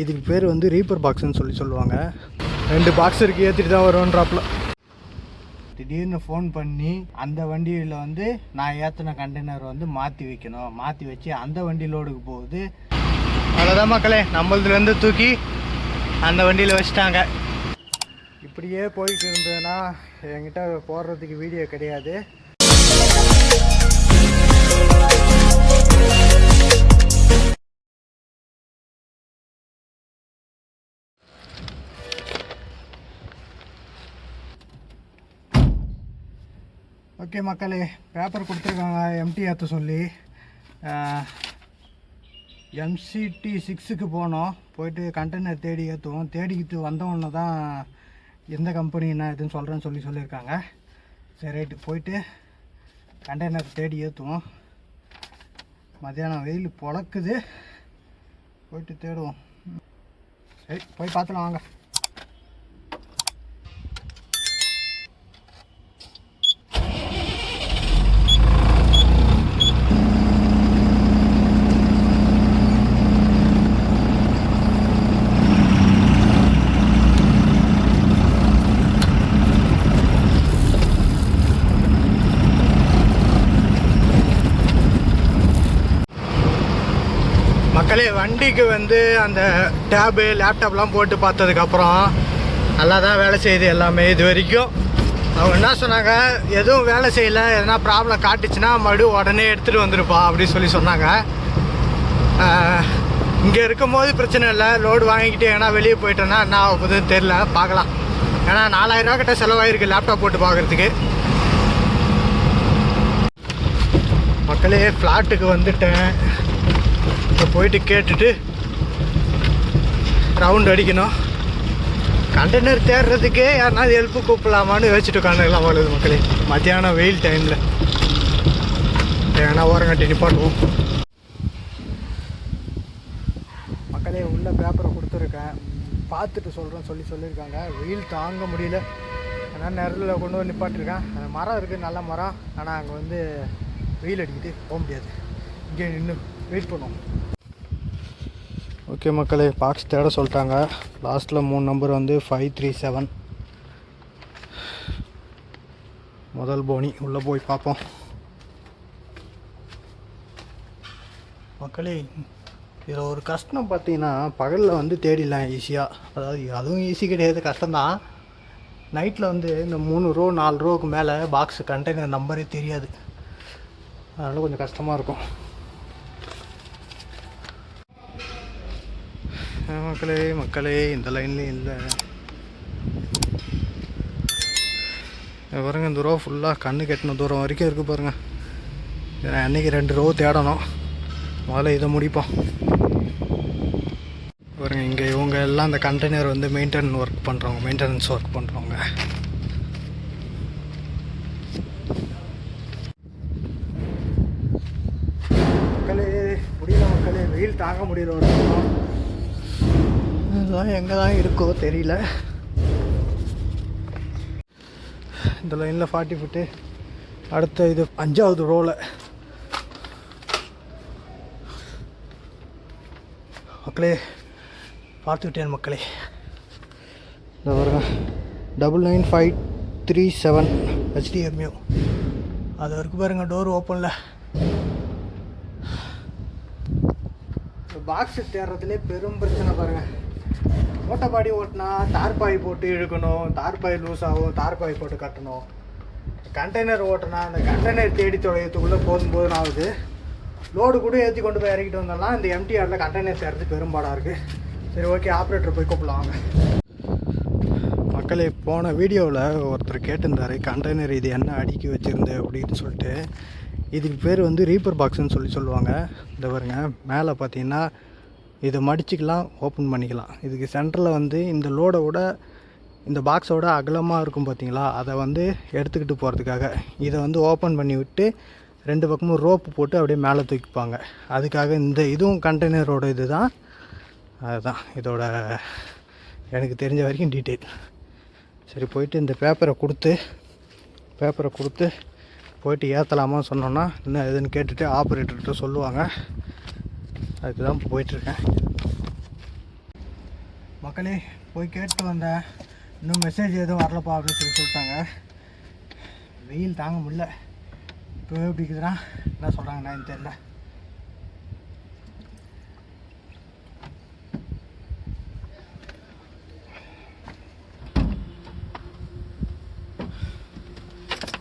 இதுக்கு பேர் வந்து ரீப்பர் பாக்ஸ்னு சொல்லி சொல்லுவாங்க. ரெண்டு பாக்ஸ் இருக்கு ஏற்றிட்டு தான் வருவோன்றாப்புல திடீர்னு ஃபோன் பண்ணி அந்த வண்டியில் வந்து நான் ஏற்றின கண்டெய்னர் வந்து மாற்றி வைக்கணும். மாற்றி வச்சு அந்த வண்டி லோடுக்கு போகுது. அவ்வளோதான் மக்களே. நம்மளதுலேருந்து தூக்கி அந்த வண்டியில் வச்சுட்டாங்க. இப்படியே போயிட்டு இருந்ததுன்னா என்கிட்ட போடுறதுக்கு வீடியோ கிடையாது. ஓகே மக்களே பேப்பர் கொடுத்துருக்காங்க எம்டி ஏற்ற சொல்லி. எம்சிடி சிக்ஸுக்கு போனோம். போயிட்டு கண்டெய்னர் தேடி ஏற்றுவோம் தேடிக்கிட்டு வந்தவொன்னே தான் எந்த கம்பெனி என்ன எதுன்னு சொல்கிறேன்னு சொல்லி சொல்லியிருக்காங்க. சரி ரைட்டு போயிட்டு கண்டெய்னர் தேடி ஏற்றுவோம் மத்தியானம் வெயில் பொழக்குது. போயிட்டு தேடுவோம். சரி போய் பார்த்துலாம் வாங்க மக்களே வண்டிக்கு வந்து அந்த டேபு லேப்டாப்லாம் போட்டு பார்த்ததுக்கப்புறம் நல்லா தான் வேலை செய்யுது எல்லாமே இது வரைக்கும். அவங்க என்ன சொன்னாங்க? எதுவும் வேலை செய்யலை. எதனா ப்ராப்ளம் காட்டுச்சுன்னா மறுபடியும் உடனே எடுத்துகிட்டு வந்துருப்பா அப்படின்னு சொல்லி சொன்னாங்க. இங்கே இருக்கும்போது பிரச்சனை இல்லை. லோடு வாங்கிக்கிட்டு ஏன்னா வெளியே போயிட்டேன்னா என்ன ஆகுதுன்னு தெரில பார்க்கலாம். ஏன்னா நாலாயிரரூவா கிட்ட செலவாயிருக்கு லேப்டாப் போட்டு பார்க்குறதுக்கு. மக்களே ஃப்ளாட்டுக்கு வந்துட்டேன். இப்போ போயிட்டு கேட்டுட்டு ரவுண்ட் அடிக்கணும். கண்டெய்னர் தேடுறதுக்கே யாருனாவது ஹெல்ப்பு கூப்பிடலாமான்னு யோசிச்சுட்டு உட்காந்துக்கலாம் வருது மக்களே. மத்தியானம் வெயில் டைமில் ஏன்னா ஓரங்கட்டி நிப்பாட்டுவோம். மக்களே உள்ள பேப்பரை கொடுத்துருக்கேன். பார்த்துட்டு சொல்கிறேன்னு சொல்லி சொல்லியிருக்காங்க. வெயில் தாங்க முடியல. ஆனால் நேரத்தில் கொண்டு வந்து நிப்பாட்டிருக்கேன். அந்த மரம் இருக்குது நல்ல மரம். ஆனால் அங்கே வந்து வெயில் அடிக்கிட்டு போக முடியாது. இங்கே நின்று வெயிட் பண்ணுவோம். ஓகே மக்களே பாக்ஸ் தேட சொல்லிட்டாங்க. லாஸ்ட்டில் மூணு நம்பர் வந்து ஃபைவ் த்ரீ செவன் முதல் போனி உள்ளே போய் பார்ப்போம். மக்களே இதில் ஒரு கஷ்டம் பார்த்தீங்கன்னா பகலில் வந்து தேடிடலாம் ஈஸியாக அதாவது அதுவும் ஈஸி கிடையாது கஷ்டம்தான். நைட்டில் வந்து இந்த மூணு ரோ நாலு ரோவுக்கு மேலே பாக்ஸ் கண்டெய்னர் நம்பரே தெரியாது. அதனால் கொஞ்சம் கஷ்டமாக இருக்கும். மக்களே மக்களே இந்த லைன்லேயும் இல்லை. பாருங்க இந்த ரோ ஃபுல்லாக கண்ணு கட்டின தூரம் வரைக்கும் இருக்குது பாருங்கள் நான் அன்னைக்கு ரெண்டு ரோ தேடணும். முதல்ல இதை முடிப்போம். பாருங்கள் இங்கே இவங்க எல்லாம் அந்த கண்டெய்னர் வந்து மெயின்டெனன் ஒர்க் பண்ணுறவங்க மெயின்டெனன்ஸ் ஒர்க் பண்ணுறவங்க மக்களே முடியல மக்களே வெயில் தாங்க முடியல ஒரு அதெல்லாம் எங்கே தான் இருக்கோ தெரியல. இந்த லைனில் ஃபார்ட்டி ஃபுட்டு அடுத்த இது அஞ்சாவது ரோவில் மக்களே பார்த்துக்கிட்டேன் மக்களே. இந்த வருங்க double nine five three seven HDMU அது வரைக்கும் பாருங்கள் டோர் ஓப்பனில் பாக்ஸ் தேடுறதுலே பெரும் பிரச்சனை பாருங்கள் ஓட்டப்பாடி ஓட்டினா தார்பாய் போட்டு இழுக்கணும் தார்பாய் லூஸ் ஆகும் தார்பாய் போட்டு கட்டணும். கண்டெய்னர் ஓட்டினா அந்த கண்டெய்னர் தேடி தொலையத்துக்குள்ளே போதும் போதும் ஆகுது. லோடு கூட ஏற்றி கொண்டு போய் இறக்கிட்டு வந்தோம்னா இந்த எம்டிஆரில் கண்டெய்னர் சேர்றது பெரும்பாடாக இருக்குது சரி ஓகே ஆப்ரேட்டர் போய் கூப்பிடலாம் மக்களே போன வீடியோவில் ஒருத்தர் கேட்டிருந்தாரு கண்டெய்னர் இது என்ன அடுக்கி வச்சுருந்து? அப்படின்னு சொல்லிட்டு. இதுக்கு பேர் வந்து ரீப்பர் பாக்ஸுன்னு சொல்லி சொல்லுவாங்க. இந்த பாருங்க மேலே பார்த்தீங்கன்னா இதை மடிச்சுக்கலாம் ஓப்பன் பண்ணிக்கலாம். இதுக்கு சென்டரில் வந்து இந்த லோடோட விட இந்த பாக்ஸோட அகலமாக இருக்கும் பார்த்தீங்களா அதை வந்து எடுத்துக்கிட்டு போகிறதுக்காக இதை வந்து ஓப்பன் பண்ணி விட்டு ரெண்டு பக்கமும் ரோப்பு போட்டு அப்படியே மேலே தூக்கிப்பாங்க. அதுக்காக இந்த இதுவும் கண்டெய்னரோட இது தான் அதுதான் இதோட எனக்கு தெரிஞ்ச வரைக்கும் டீட்டெயில் சரி போயிட்டு இந்த பேப்பரை கொடுத்து பேப்பரை கொடுத்து போயிட்டு ஏற்றலாமா சொன்னோன்னா என்ன எதுன்னு கேட்டுட்டு ஆப்ரேட்டர்கிட்ட சொல்லுவாங்க. அதுக்கு தான் போயிட்டுருக்கேன். மக்களே போய் கேட்டு வந்தேன் இன்னும் மெசேஜ் எதுவும் வரலப்பா அப்படின்னு சொல்லி சொல்லிட்டாங்க. வெயில் தாங்க முடியல. இப்போ எப்படி இருக்குதுன்னா என்ன சொல்கிறாங்கண்ணா எனக்கு தெரியல.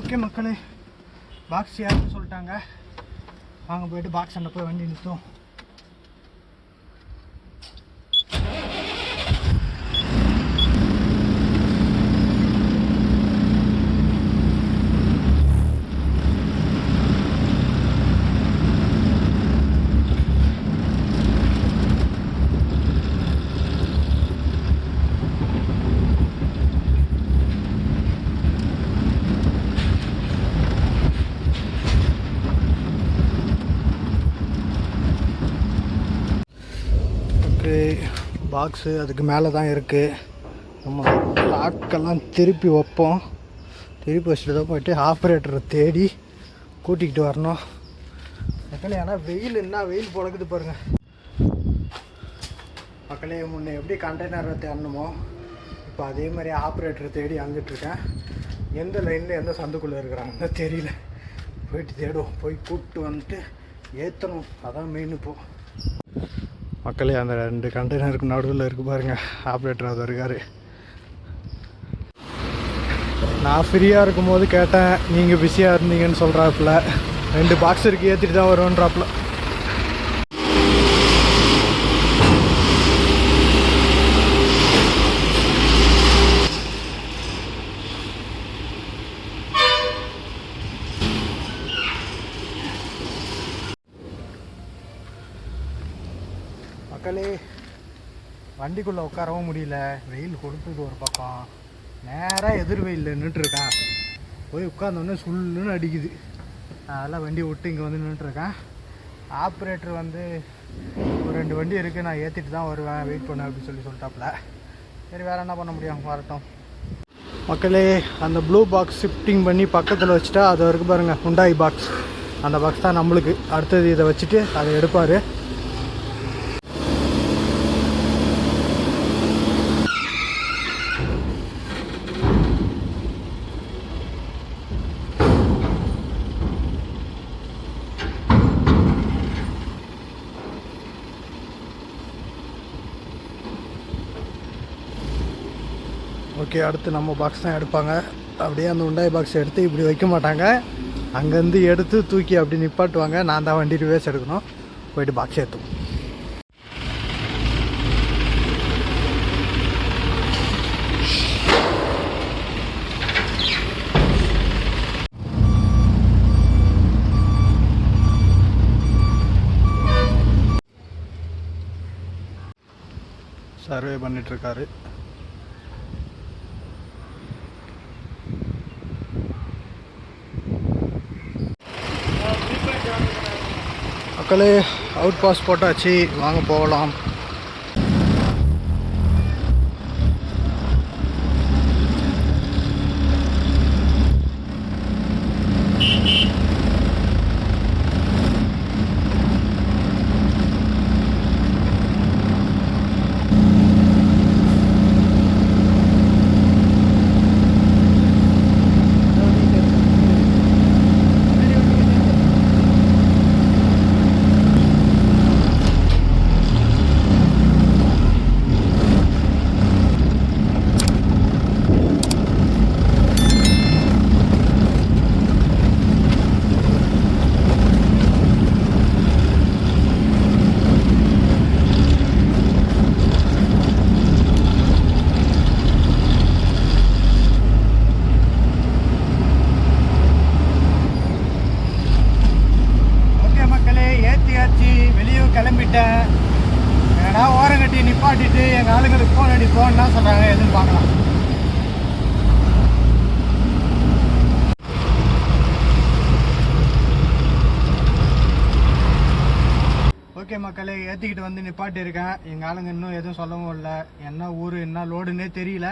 ஓகே மக்களே பாக்ஸ் யாருன்னு சொல்லிட்டாங்க. வாங்க போயிட்டு பாக்ஸ் அண்ணன் போய் வண்டி நிறுத்தும் ஓகே பாக்ஸு அதுக்கு மேலே தான் இருக்குது நம்ம லாக்கெல்லாம் திருப்பி வைப்போம். திருப்பி வச்சுட்டு தான் போயிட்டு ஆப்ரேட்டரை தேடி கூட்டிகிட்டு வரணும். மக்களே ஆனால் வெயில் என்ன வெயில் பொழக்குது பாருங்கள் மக்களே முன்னே எப்படி கண்டெய்னரை தேடணுமோ இப்போ அதே மாதிரி ஆப்ரேட்டரை தேடி அங்கிட்டுருக்கேன் எந்த லைனில் எந்த சந்துக்குள்ளே இருக்கிறாங்கன்னு தெரியல. போயிட்டு தேடுவோம். போய் கூப்பிட்டு வந்துட்டு ஏற்றணும் அதான் மெயின் இப்போது மக்களே அந்த ரெண்டு கண்டெய்னருக்கு நடுவில் இருக்கு பாருங்கள் ஆப்ரேட்டர் அது இருக்காரு. நான் ஃப்ரீயாக இருக்கும்போது கேட்டேன் நீங்கள் பிஸியாக இருந்தீங்கன்னு சொல்கிறாப்புல ரெண்டு பாக்ஸ் இருக்கு ஏற்றிட்டு தான் வருவோன்றாப்புல மக்களே வண்டிக்குள்ளே உட்காரவும் முடியல. வெயில் கொடுத்தது ஒரு பக்கம். நேராக எதிர் வெயில் நின்றுட்டுருக்கேன் போய் உட்காந்தோடனே சுல்லுன்னு அடிக்குது. அதெல்லாம் வண்டி விட்டு இங்கே வந்து நின்றுட்டுருக்கேன் ஆப்ரேட்டர் வந்து ஒரு ரெண்டு வண்டி இருக்குது நான் ஏற்றிட்டு தான் வருவேன். வெயிட் பண்ணேன் அப்படின்னு சொல்லி சொல்லிட்டாப்புல. சரி வேறு என்ன பண்ண முடியும்? வரட்டும். மக்களே அந்த ப்ளூ பாக்ஸ் ஷிஃப்டிங் பண்ணி பக்கத்தில் வச்சுட்டா அது வரைக்கும் பாருங்கள் ஹுண்டாய் பாக்ஸ் அந்த பாக்ஸ் தான் நம்மளுக்கு. அடுத்தது இதை வச்சுட்டு அதை எடுப்பார். ஓகே அடுத்து நம்ம பாக்ஸ் தான் எடுப்பாங்க. அப்படியே அந்த உண்டாய் பாக்ஸ் எடுத்து இப்படி வைக்க மாட்டாங்க. அங்கேருந்து எடுத்து தூக்கி அப்படி நிப்பாட்டுவாங்க. நான் தான் வண்டி ரிவேஸ் எடுக்கணும். போயிட்டு பாக்ஸ் ஏற்றுவோம் சர்வே பண்ணிகிட்ருக்காரு மக்களே அவுட் பாஸ் போட்டாச்சு. வாங்க போகலாம் ஓகே மக்களே ஏற்றியாச்சு வெளியே கிளம்பிட்டேன் ஏன்னா ஓரங்கட்டி நிப்பாட்டிட்டு எங்கள் ஆளுங்களுக்கு ஃபோன் அடிப்போம்னா சொல்கிறாங்க எதுன்னு பார்க்கலாம் ஓகே மக்களே ஏற்றிக்கிட்டு வந்து நிப்பாட்டி இருக்கேன். எங்கள் ஆளுங்க இன்னும் எதுவும் சொல்லவும் இல்லை. என்ன ஊர் என்ன லோடுன்னே தெரியல.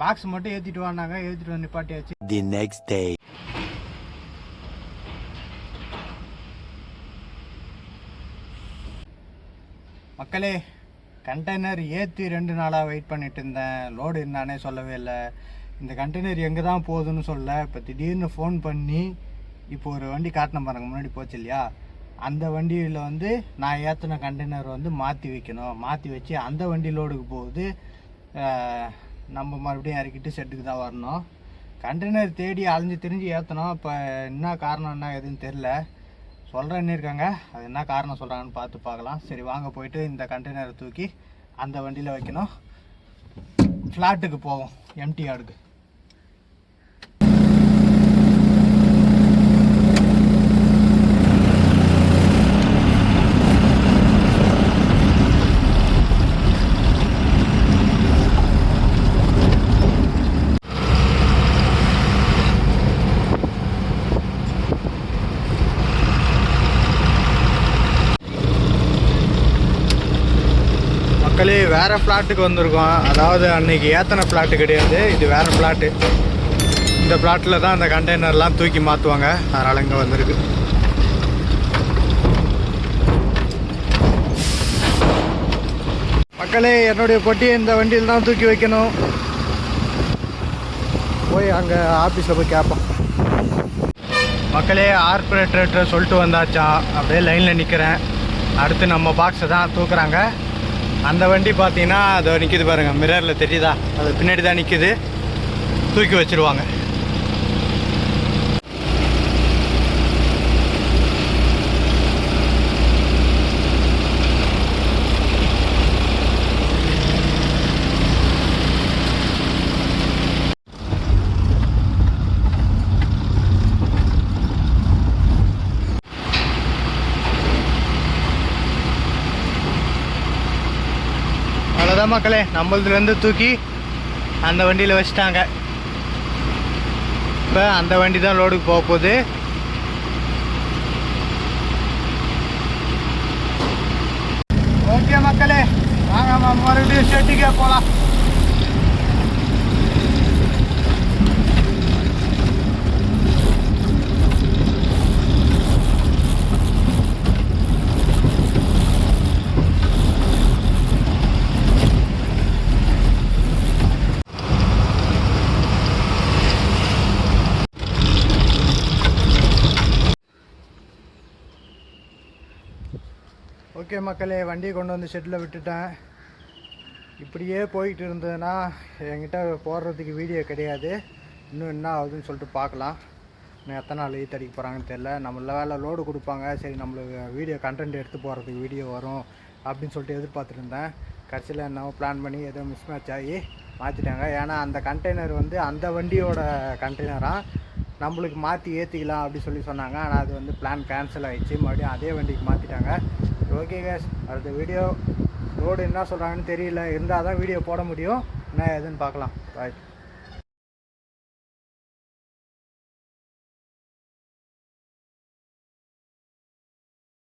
பாக்ஸ் மட்டும் ஏற்றிட்டு வானாங்க ஏற்றிட்டு வந்து நிப்பாட்டியாச்சு. The next day. மக்களே கண்டெய்னர் ஏற்றி ரெண்டு நாளாக வெயிட் பண்ணிட்டு இருந்தேன். லோடு என்னானே சொல்லவே இல்லை. இந்த கண்டெய்னர் எங்கே தான் போகுதுன்னு சொல்ல இப்போ திடீர்னு ஃபோன் பண்ணி இப்போ ஒரு வண்டி காட்டின பாருங்க முன்னாடி போச்சு இல்லையா? அந்த வண்டியில் வந்து நான் ஏற்றின கண்டெய்னர் வந்து மாற்றி வைக்கணும். மாற்றி வச்சு அந்த வண்டி லோடுக்கு போகுது. நம்ம மறுபடியும் இறக்கிட்டு செட்டுக்கு தான் வரணும். கண்டெய்னர் தேடி அலைஞ்சு திரிஞ்சு ஏற்றணும் இப்போ என்ன காரணம் என்ன எதுன்னு தெரில சொல்கிறேன்னு இருக்காங்க அது என்ன காரணம் சொல்கிறாங்கன்னு பார்த்து பார்க்கலாம். சரி வாங்க போயிட்டு இந்த கண்டெய்னரை தூக்கி அந்த வண்டியில் வைக்கணும். ஃப்ளாட்டுக்கு போவோம். எம்டி ஆடுக்கு மக்களே வேறு ஃப்ளாட்டுக்கு வந்திருக்கோம். அதாவது அன்னைக்கு ஏத்தனை ஃப்ளாட்டு கிடையாது. இது வேறு ஃப்ளாட்டு இந்த ஃப்ளாட்டில் தான் அந்த கண்டெய்னர்லாம் தூக்கி மாற்றுவாங்க அதனால் இங்கே வந்திருக்கு. மக்களே என்னுடைய பொட்டியை இந்த வண்டியில் தான் தூக்கி வைக்கணும். போய் அங்கே ஆஃபீஸில் போய் கேட்போம் மக்களே ஆர்பரேட்டர்கிட்ட சொல்லிட்டு வந்தாச்சான் அப்படியே லைனில் நிற்கிறேன் அடுத்து நம்ம பாக்ஸை தான் தூக்குறாங்க. அந்த வண்டி பார்த்தீங்கன்னா அது நிற்கிது பாருங்கள் மிரரில் தெரியுதா? அது பின்னாடி தான் நிற்கிது தூக்கி வச்சிருவாங்க. அதான் மக்களே நம்மளதுலேருந்து தூக்கி அந்த வண்டியில் வச்சுட்டாங்க. இப்போ அந்த வண்டி தான் லோடுக்கு போக போகுது. ஓகே மக்களே வாங்க மறுபடியும் ஷெட்டுக்கே போகலாம் ஓகே மக்களே வண்டியை கொண்டு வந்து ஷெட்டில் விட்டுட்டேன். இப்படியே போயிட்டு இருந்ததுன்னா என்கிட்ட போடுறதுக்கு வீடியோ கிடையாது. இன்னும் என்ன ஆகுதுன்னு சொல்லிட்டு பார்க்கலாம். இன்னும் எத்தனை நாள் ஈத்து அடிக்க போகிறாங்கன்னு தெரில நம்மள வேலை லோடு கொடுப்பாங்க. சரி நம்மளுக்கு வீடியோ கண்டென்ட் எடுத்து போகிறதுக்கு வீடியோ வரும் அப்படின்னு சொல்லிட்டு எதிர்பார்த்துருந்தேன். கடைசியில் என்னவோ பிளான் பண்ணி ஏதோ மிஸ் மேட்ச் ஆகி மாற்றிட்டாங்க ஏன்னா அந்த கண்டெய்னர் வந்து அந்த வண்டியோட கண்டெய்னராக நம்மளுக்கு மாற்றி ஏற்றிக்கலாம் அப்படின்னு சொல்லி சொன்னாங்க. ஆனால் அது வந்து பிளான் கேன்சல் ஆகிடுச்சு மறுபடியும் அதே வண்டிக்கு மாற்றிட்டாங்க ஓகே கேஸ் அடுத்த வீடியோ ரோடு என்ன சொல்கிறாங்கன்னு தெரியல. இருந்தால் தான் வீடியோ போட முடியும். என்ன ஏதுன்னு பார்க்கலாம். பாய்